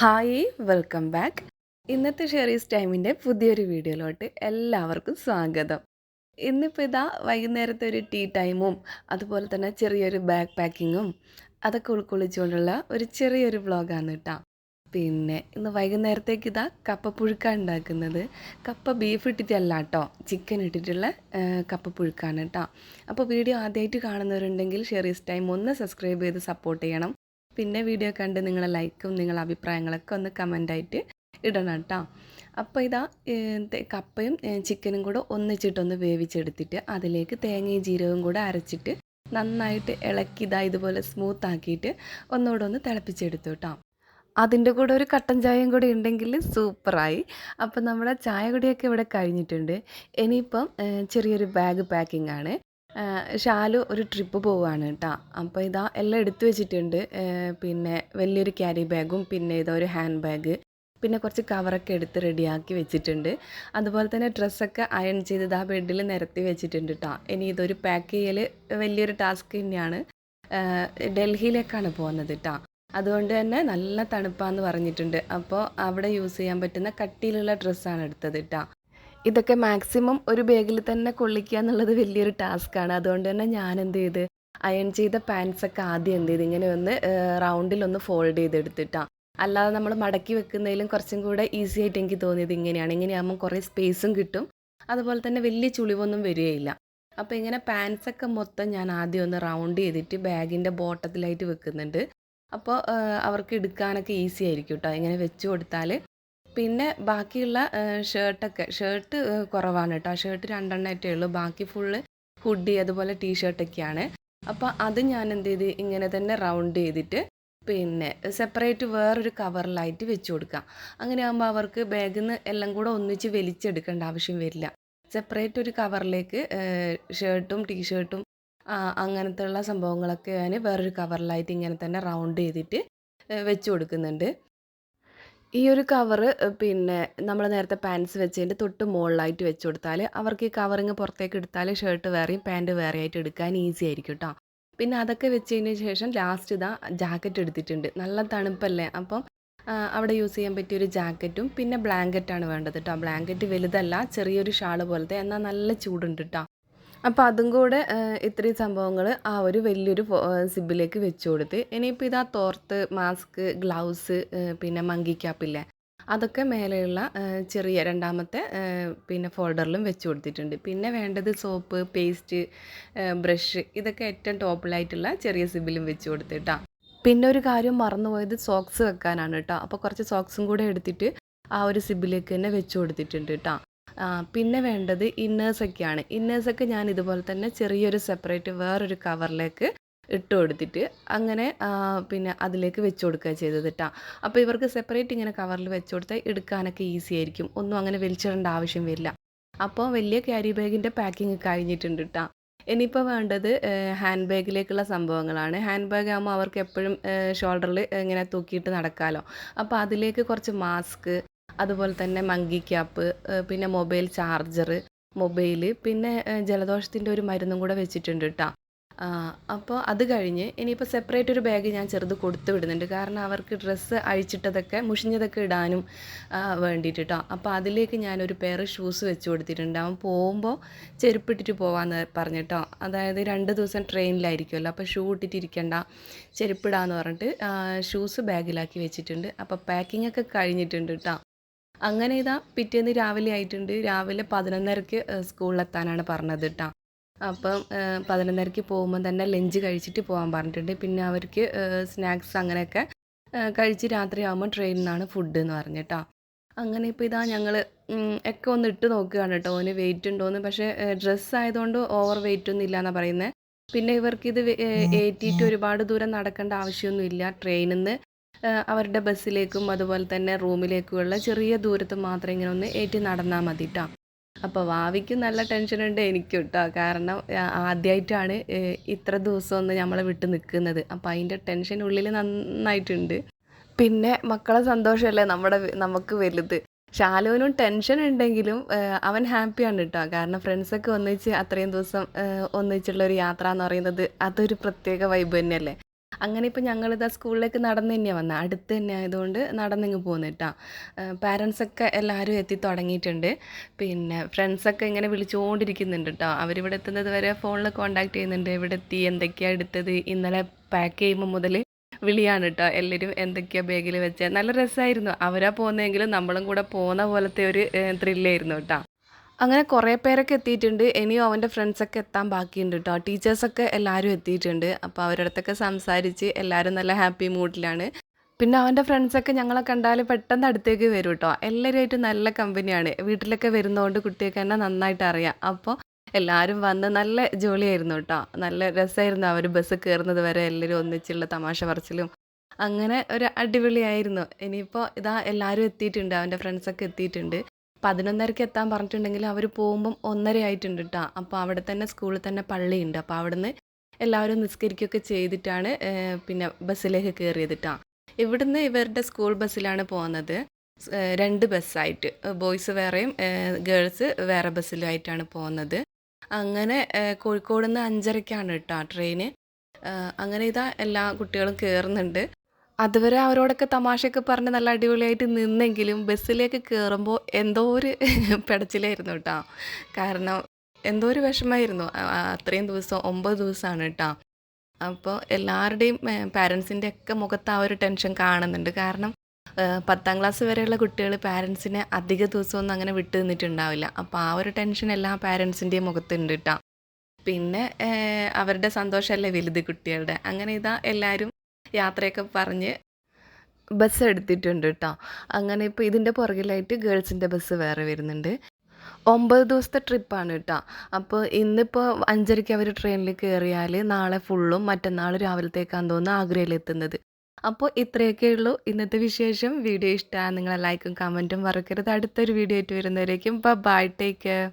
Hi welcome back. ഇന്നത്തെ ഷെറീസ് ടൈമിന്റെ പുതിയൊരു വീഡിയോയിലോട്ട് എല്ലാവർക്കും സ്വാഗതം. ഇന്നിപ്പോൾ ഇതാ വൈകുന്നേരത്തെ ഒരു ടീ ടൈമും അതുപോലെ തന്നെ ചെറിയൊരു ബാഗ് പാക്കിങ്ങും അതൊക്കെ ഉൾക്കൊള്ളിച്ചുകൊണ്ടുള്ള ഒരു ചെറിയൊരു വ്ളോഗാണ് കേട്ടോ. പിന്നെ ഇന്ന് വൈകുന്നേരത്തേക്ക് ഇതാ കപ്പ പുഴുക്ക ഉണ്ടാക്കുന്നത്. കപ്പ ബീഫ് ഇട്ടിട്ടല്ല കേട്ടോ ചിക്കൻ ഇട്ടിട്ടുള്ള കപ്പ പുഴുക്കാണ് കേട്ടോ. അപ്പോൾ വീഡിയോ ആദ്യമായിട്ട് കാണുന്നവരുണ്ടെങ്കിൽ ഷെറീസ് ടൈം ഒന്ന് സബ്സ്ക്രൈബ് ചെയ്ത് സപ്പോർട്ട് ചെയ്യണം. പിന്നെ വീഡിയോ കണ്ട് നിങ്ങളെ ലൈക്കും നിങ്ങളെ അഭിപ്രായങ്ങളൊക്കെ ഒന്ന് കമന്റായിട്ട് ഇടണം കേട്ടോ. അപ്പോൾ ഇതാ കപ്പയും ചിക്കനും കൂടെ ഒന്നിച്ചിട്ടൊന്ന് വേവിച്ചെടുത്തിട്ട് അതിലേക്ക് തേങ്ങയും ജീരകവും കൂടെ അരച്ചിട്ട് നന്നായിട്ട് ഇളക്കി ഇതാ ഇതുപോലെ സ്മൂത്ത് ആക്കിയിട്ട് ഒന്നുകൂടെ ഒന്ന് തിളപ്പിച്ചെടുത്തു കേട്ടോ. അതിന്റെ കൂടെ ഒരു കട്ടൻ ചായയും കൂടെ ഉണ്ടെങ്കിൽ സൂപ്പറായി. അപ്പം നമ്മുടെ ചായ കുടിയൊക്കെ ഇവിടെ കഴിഞ്ഞിട്ടുണ്ട്. ഇനിയിപ്പം ചെറിയൊരു ബാഗ് പാക്കിംഗ് ആണ് ഷാലു ഒരു ട്രിപ്പ് പോവുകയാണ് കേട്ടോ അപ്പോൾ ഇതാ എല്ലാം എടുത്തു വെച്ചിട്ടുണ്ട്. പിന്നെ വലിയൊരു ക്യാരി ബാഗും പിന്നെ ഇതാ ഒരു ഹാൻഡ് ബാഗ് പിന്നെ കുറച്ച് കവറൊക്കെ എടുത്ത് റെഡിയാക്കി വെച്ചിട്ടുണ്ട്. അതുപോലെ തന്നെ ഡ്രസ്സൊക്കെ അയൺ ചെയ്ത് ഇതാ ബെഡിൽ നിരത്തി വെച്ചിട്ടുണ്ട് കേട്ടോ ഇനി ഇതൊരു പാക്ക് ചെയ്യൽ വലിയൊരു ടാസ്ക് തന്നെയാണ്. ഡൽഹിയിലേക്കാണ് പോകുന്നത് കേട്ടോ അതുകൊണ്ട് തന്നെ നല്ല തണുപ്പാന്ന് പറഞ്ഞിട്ടുണ്ട്. അപ്പോൾ അവിടെ യൂസ് ചെയ്യാൻ പറ്റുന്ന കട്ടിയിലുള്ള ഡ്രസ്സാണ് എടുത്തത് കേട്ടോ ഇതൊക്കെ മാക്സിമം ഒരു ബാഗിൽ തന്നെ കൊള്ളിക്കുക എന്നുള്ളത് വലിയൊരു ടാസ്ക്കാണ് അതുകൊണ്ട് തന്നെ ഞാൻ എന്ത് ചെയ്ത് അയൺ ചെയ്ത പാൻസൊക്കെ ആദ്യം എന്ത് ചെയ്ത് ഇങ്ങനെ ഒന്ന് റൗണ്ടിൽ ഒന്ന് ഫോൾഡ് ചെയ്തെടുത്തിട്ടാണ് അല്ലാതെ നമ്മൾ മടക്കി വെക്കുന്നതിലും കുറച്ചും കൂടെ ഈസി ആയിട്ട് എനിക്ക് തോന്നിയത് ഇങ്ങനെയാണ്. ഇങ്ങനെയാകുമ്പോൾ കുറേ സ്പേസും കിട്ടും. അതുപോലെ തന്നെ വലിയ ചുളിവൊന്നും വരികയില്ല. അപ്പോൾ ഇങ്ങനെ പാൻസൊക്കെ മൊത്തം ഞാൻ ആദ്യം ഒന്ന് റൗണ്ട് ചെയ്തിട്ട് ബാഗിന്റെ ബോട്ടത്തിലായിട്ട് വെക്കുന്നുണ്ട്. അപ്പോൾ അവർക്ക് എടുക്കാനൊക്കെ ഈസി ആയിരിക്കും കേട്ടോ ഇങ്ങനെ വെച്ച് കൊടുത്താൽ പിന്നെ ബാക്കിയുള്ള ഷർട്ടൊക്കെ ഷർട്ട് കുറവാണ് കേട്ടോ. ഷർട്ട് രണ്ടെണ്ണമായിട്ടേ ഉള്ളൂ. ബാക്കി ഫുള്ള് ഹുഡി അതുപോലെ ടീ ഷർട്ടൊക്കെയാണ് അപ്പോൾ അത് ഞാൻ എന്ത് ചെയ്ത് ഇങ്ങനെ തന്നെ റൗണ്ട് ചെയ്തിട്ട് പിന്നെ സെപ്പറേറ്റ് വേറൊരു കവറിലായിട്ട് വെച്ച് കൊടുക്കാം. അങ്ങനെ ആകുമ്പോൾ അവർക്ക് ബാഗിൽ നിന്ന് എല്ലാം കൂടെ ഒന്നിച്ച് വലിച്ചെടുക്കേണ്ട ആവശ്യം വരില്ല. സെപ്പറേറ്റ് ഒരു കവറിലേക്ക് ഷർട്ടും ടീ ഷർട്ടും അങ്ങനത്തെ ഉള്ള സംഭവങ്ങളൊക്കെ ഞാൻ വേറൊരു കവറിലായിട്ട് ഇങ്ങനെ തന്നെ റൗണ്ട് ചെയ്തിട്ട് വെച്ച് കൊടുക്കുന്നുണ്ട്. ഈ ഒരു കവറ് പിന്നെ നമ്മൾ നേരത്തെ പാൻസ് വെച്ചതിന്റെ തൊട്ട് മുകളിലായിട്ട് വെച്ച് കൊടുത്താൽ അവർക്ക് ഈ കവറിങ് പുറത്തേക്ക് എടുത്താൽ ഷർട്ട് വേറെയും പാന്റ് വേറെ ആയിട്ട് എടുക്കാൻ ഈസി ആയിരിക്കും കേട്ടോ പിന്നെ അതൊക്കെ വെച്ചതിന് ശേഷം ലാസ്റ്റ് ഇതാ ജാക്കറ്റ് എടുത്തിട്ടുണ്ട്. നല്ല തണുപ്പല്ലേ? അപ്പം അവിടെ യൂസ് ചെയ്യാൻ പറ്റിയ ഒരു ജാക്കറ്റും പിന്നെ ബ്ലാങ്കറ്റാണ് വേണ്ടത് കേട്ടോ ബ്ലാങ്കറ്റ് വലുതല്ല ചെറിയൊരു ഷാൾ പോലത്തെ എന്നാൽ നല്ല ചൂടുണ്ട് കേട്ടോ അപ്പോൾ അതും കൂടെ ഇത്രയും സംഭവങ്ങൾ ആ ഒരു വലിയൊരു സിബിലേക്ക് വെച്ച് കൊടുത്ത്. ഇനിയിപ്പോൾ ഇതാ തോർത്ത് മാസ്ക് ഗ്ലൗസ് പിന്നെ മങ്കി ക്യാപ്പില്ലേ അതൊക്കെ മേലെയുള്ള ചെറിയ രണ്ടാമത്തെ പിന്നെ ഫോൾഡറിലും വെച്ച് കൊടുത്തിട്ടുണ്ട്. പിന്നെ വേണ്ടത് സോപ്പ് പേസ്റ്റ് ബ്രഷ് ഇതൊക്കെ ഏറ്റവും ടോപ്പിലായിട്ടുള്ള ചെറിയ സിബിലും വെച്ച് കൊടുത്തിട്ടാ പിന്നെ ഒരു കാര്യം മറന്നുപോയത് സോക്സ് വെക്കാനാണ് കേട്ടോ അപ്പോൾ കുറച്ച് സോക്സും കൂടെ എടുത്തിട്ട് ആ ഒരു സിബിലേക്ക് തന്നെ വെച്ച് കൊടുത്തിട്ടുണ്ട് കേട്ടോ പിന്നെ വേണ്ടത് ഇന്നേഴ്സൊക്കെയാണ് ഇന്നേഴ്സൊക്കെ ഞാൻ ഇതുപോലെ തന്നെ ചെറിയൊരു സെപ്പറേറ്റ് വേറൊരു കവറിലേക്ക് ഇട്ട് കൊടുത്തിട്ട് അങ്ങനെ പിന്നെ അതിലേക്ക് വെച്ച് കൊടുക്കുക ചെയ്തത് അപ്പോൾ ഇവർക്ക് സെപ്പറേറ്റ് ഇങ്ങനെ കവറിൽ വെച്ച് കൊടുത്താൽ എടുക്കാനൊക്കെ ഈസി ആയിരിക്കും. ഒന്നും അങ്ങനെ വലിച്ചിടേണ്ട ആവശ്യം വരില്ല. അപ്പോൾ വലിയ ക്യാരി ബാഗിന്റെ പാക്കിങ് കഴിഞ്ഞിട്ടുണ്ട് കേട്ടോ ഇനിയിപ്പോൾ വേണ്ടത് ഹാൻഡ് ബാഗിലേക്കുള്ള സംഭവങ്ങളാണ്. ഹാൻഡ് ബാഗ് ആകുമ്പോൾ അവർക്ക് എപ്പോഴും ഷോൾഡറിൽ ഇങ്ങനെ തൂക്കിയിട്ട് നടക്കാമല്ലോ അപ്പോൾ അതിലേക്ക് കുറച്ച് മാസ്ക് അതുപോലെ തന്നെ മങ്കി ക്യാപ്പ് പിന്നെ മൊബൈൽ ചാർജർ മൊബൈൽ പിന്നെ ജലദോഷത്തിന്റെ ഒരു മരുന്നും കൂടെ വെച്ചിട്ടുണ്ട് കേട്ടോ അപ്പോൾ അത് കഴിഞ്ഞ് ഇനിയിപ്പോൾ സെപ്പറേറ്റ് ഒരു ബാഗ് ഞാൻ ചെറുത് കൊടുത്തു വിടുന്നുണ്ട്. കാരണം അവർക്ക് ഡ്രസ്സ് അഴിച്ചിട്ടതൊക്കെ മുഷിഞ്ഞതൊക്കെ ഇടാനും വേണ്ടിയിട്ട് കേട്ടോ അപ്പോൾ അതിലേക്ക് ഞാനൊരു പെയർ ഷൂസ് വെച്ച് കൊടുത്തിട്ടുണ്ട്. അവൻ പോകുമ്പോൾ ചെരുപ്പിട്ടിട്ട് പോകാമെന്ന് പറഞ്ഞിട്ടോ അതായത് രണ്ട് ദിവസം ട്രെയിനിലായിരിക്കുമല്ലോ അപ്പോൾ ഷൂ ഇട്ടിട്ട് ഇരിക്കണ്ട ചെരുപ്പിടാന്ന് പറഞ്ഞിട്ട് ഷൂസ് ബാഗിലാക്കി വെച്ചിട്ടുണ്ട്. അപ്പോൾ പാക്കിംഗ് ഒക്കെ കഴിഞ്ഞിട്ടുണ്ട് കേട്ടോ അങ്ങനെ ഇതാ പിറ്റേന്ന് രാവിലെ ആയിട്ടുണ്ട്. രാവിലെ പതിനൊന്നരക്ക് സ്കൂളിലെത്താനാണ് പറഞ്ഞത് കേട്ടോ അപ്പം പതിനൊന്നരക്ക് പോകുമ്പോൾ തന്നെ ലഞ്ച് കഴിച്ചിട്ട് പോകാൻ പറഞ്ഞിട്ടുണ്ട്. പിന്നെ അവർക്ക് സ്നാക്സ് അങ്ങനെയൊക്കെ കഴിച്ച് രാത്രി ആകുമ്പോൾ ട്രെയിനിൽ നിന്നാണ് ഫുഡ് എന്ന് പറഞ്ഞു പറഞ്ഞിട്ടോ അങ്ങനെ ഇപ്പോൾ ഇതാ ഞങ്ങൾ ഒക്കെ ഒന്ന് ഇട്ട് നോക്കുകയാണ് കേട്ടോ ഓന് വെയിറ്റ് ഉണ്ടോയെന്ന് പക്ഷേ ഡ്രസ്സ് ആയതുകൊണ്ട് ഓവർ വെയിറ്റ് ഒന്നും ഇല്ല എന്നാണ് പറയുന്നത് പിന്നെ ഇവർക്കിത് ഏറ്റിയിട്ട് ഒരുപാട് ദൂരം നടക്കേണ്ട ആവശ്യമൊന്നുമില്ല ട്രെയിനിൽ നിന്ന് അവരുടെ ബസ്സിലേക്കും അതുപോലെ തന്നെ റൂമിലേക്കുമുള്ള ചെറിയ ദൂരത്ത് മാത്രം ഇങ്ങനെ ഒന്ന് ഏറ്റി നടന്നാൽ മതി കേട്ടോ അപ്പോൾ വാവിക്ക് നല്ല ടെൻഷനുണ്ട് എനിക്കും കേട്ടോ കാരണം ആദ്യമായിട്ടാണ് ഇത്ര ദിവസം ഒന്ന് നമ്മളെ വിട്ട് നിൽക്കുന്നത് അപ്പോൾ അതിന്റെ ടെൻഷൻ ഉള്ളിൽ നന്നായിട്ടുണ്ട്. പിന്നെ മക്കളെ സന്തോഷമല്ലേ നമ്മുടെ നമുക്ക് വലുത്. ഷാലുവിനും ടെൻഷൻ ഉണ്ടെങ്കിലും അവൻ ഹാപ്പിയാണ് കേട്ടോ കാരണം ഫ്രണ്ട്സൊക്കെ ഒന്നിച്ച് അത്രയും ദിവസം ഒന്നിച്ചുള്ള ഒരു യാത്ര എന്ന് പറയുന്നത് അതൊരു പ്രത്യേക വൈബ് തന്നെയല്ലേ? അങ്ങനെ ഇപ്പോൾ ഞങ്ങളിതാ സ്കൂളിലേക്ക് നടന്ന് തന്നെയാണ് വന്നത് അടുത്ത് തന്നെ ആയതുകൊണ്ട് നടന്നിങ്ങ് പോന്നിട്ടാ പാരൻസൊക്കെ എല്ലാവരും എത്തി തുടങ്ങിയിട്ടുണ്ട്. പിന്നെ ഫ്രണ്ട്സൊക്കെ ഇങ്ങനെ വിളിച്ചുകൊണ്ടിരിക്കുന്നുണ്ട് കേട്ടോ. അവരിവിടെ എത്തുന്നത് വരെ ഫോണിൽ കോണ്ടാക്ട് ചെയ്യുന്നുണ്ട്. ഇവിടെ എത്തി എന്തൊക്കെയാണ് എടുത്തത്? ഇന്നലെ പാക്ക് ചെയ്യുമ്പോൾ മുതൽ വിളിയാണ് കേട്ടോ. എല്ലാവരും എന്തൊക്കെയാണ് ബാഗിൽ വെച്ചത് നല്ല രസമായിരുന്നു അവരാ പോകുന്നതെങ്കിലും നമ്മളും കൂടെ പോകുന്ന പോലത്തെ ഒരു ത്രില്ലായിരുന്നു കേട്ടോ. അങ്ങനെ കുറേ പേരൊക്കെ എത്തിയിട്ടുണ്ട്. ഇനിയും അവന്റെ ഫ്രണ്ട്സൊക്കെ എത്താൻ ബാക്കിയുണ്ട് കേട്ടോ ടീച്ചേഴ്സൊക്കെ എല്ലാവരും എത്തിയിട്ടുണ്ട്. അപ്പോൾ അവരടുത്തൊക്കെ സംസാരിച്ച് എല്ലാവരും നല്ല ഹാപ്പി മൂഡിലാണ് പിന്നെ അവന്റെ ഫ്രണ്ട്സൊക്കെ ഞങ്ങളെ കണ്ടാൽ പെട്ടെന്ന് അടുത്തേക്ക് വരും കേട്ടോ എല്ലാവരുമായിട്ട് നല്ല കമ്പനിയാണ് വീട്ടിലൊക്കെ വരുന്നതുകൊണ്ട് കുട്ടിയൊക്കെ തന്നെ നന്നായിട്ട് അറിയാം. അപ്പോൾ എല്ലാവരും വന്ന് നല്ല ജോലിയായിരുന്നു കേട്ടോ നല്ല രസമായിരുന്നു അവർ ബസ് കയറുന്നത് വരെ എല്ലാവരും ഒന്നിച്ചുള്ള തമാശ പറച്ചിലും. അങ്ങനെ ഒരു അടിപൊളിയായിരുന്നു. ഇനിയിപ്പോൾ ഇതാ എല്ലാവരും എത്തിയിട്ടുണ്ട്. അവന്റെ ഫ്രണ്ട്സൊക്കെ എത്തിയിട്ടുണ്ട്. പതിനൊന്നരക്ക് എത്താൻ പറഞ്ഞിട്ടുണ്ടെങ്കിൽ അവർ പോകുമ്പം ഒന്നര ആയിട്ടുണ്ട് കേട്ടോ അപ്പോൾ അവിടെ തന്നെ സ്കൂളിൽ തന്നെ പള്ളിയുണ്ട്. അപ്പോൾ അവിടുന്ന് എല്ലാവരും നിസ്കരിക്കുകയൊക്കെ ചെയ്തിട്ടാണ് പിന്നെ ബസ്സിലേക്ക് കയറിയത് കേട്ടോ ഇവിടുന്ന് ഇവരുടെ സ്കൂൾ ബസ്സിലാണ് പോകുന്നത്. രണ്ട് ബസ്സായിട്ട്. ബോയ്സ് വേറെയും ഗേൾസ് വേറെ ബസ്സിലുമായിട്ടാണ് പോകുന്നത്. അങ്ങനെ കോഴിക്കോട് നിന്ന് അഞ്ചരയ്ക്കാണ് കേട്ടോ ട്രെയിന്. അങ്ങനെ ഇതാ എല്ലാ കുട്ടികളും കയറുന്നുണ്ട്. അതുവരെ അവരോടൊക്കെ തമാശയൊക്കെ പറഞ്ഞ് നല്ല അടിപൊളിയായിട്ട് നിന്നെങ്കിലും ബസ്സിലേക്ക് കയറുമ്പോൾ എന്തോ ഒരു പിടച്ചിലായിരുന്നു കേട്ടോ കാരണം എന്തോ ഒരു വിഷമമായിരുന്നു അത്രയും ദിവസം ഒമ്പത് ദിവസമാണ് കേട്ടോ അപ്പോൾ എല്ലാവരുടെയും പാരൻസിന്റെ ഒക്കെ മുഖത്ത് ആ ഒരു ടെൻഷൻ കാണുന്നുണ്ട്. കാരണം പത്താം ക്ലാസ് വരെയുള്ള കുട്ടികൾ പാരൻസിനെ അധിക ദിവസമൊന്നും അങ്ങനെ വിട്ടു നിന്നിട്ടുണ്ടാവില്ല. അപ്പോൾ ആ ഒരു ടെൻഷൻ എല്ലാ പാരൻസിന്റെയും മുഖത്തുണ്ട് കേട്ടോ പിന്നെ അവരുടെ സന്തോഷമല്ലേ വലുത് കുട്ടികളുടെ? അങ്ങനെ ഇതാ എല്ലാവരും യാത്രയൊക്കെ പറഞ്ഞ് ബസ് എടുത്തിട്ടുണ്ട് കേട്ടോ അങ്ങനെ ഇപ്പോൾ ഇതിന്റെ പുറകിലായിട്ട് ഗേൾസിന്റെ ബസ് വേറെ വരുന്നുണ്ട്. ഒമ്പത് ദിവസത്തെ ട്രിപ്പാണ് കേട്ടോ അപ്പോൾ ഇന്നിപ്പോൾ അഞ്ചരയ്ക്ക് അവർ ട്രെയിനിൽ കയറിയാൽ നാളെ ഫുള്ളും മറ്റന്നാൾ രാവിലത്തേക്കാന്ന് തോന്നുന്നു ആഗ്രയിലെത്തുന്നത് അപ്പോൾ ഇത്രയൊക്കെ ഉള്ളൂ. ഇന്നത്തെ വിശേഷം. വീഡിയോ ഇഷ്ടമാണ് നിങ്ങളെ ലൈക്കും കമന്റും മറക്കരുത്. അടുത്തൊരു വീഡിയോ ആയിട്ട് വരുന്നവരേക്കും. Bye take care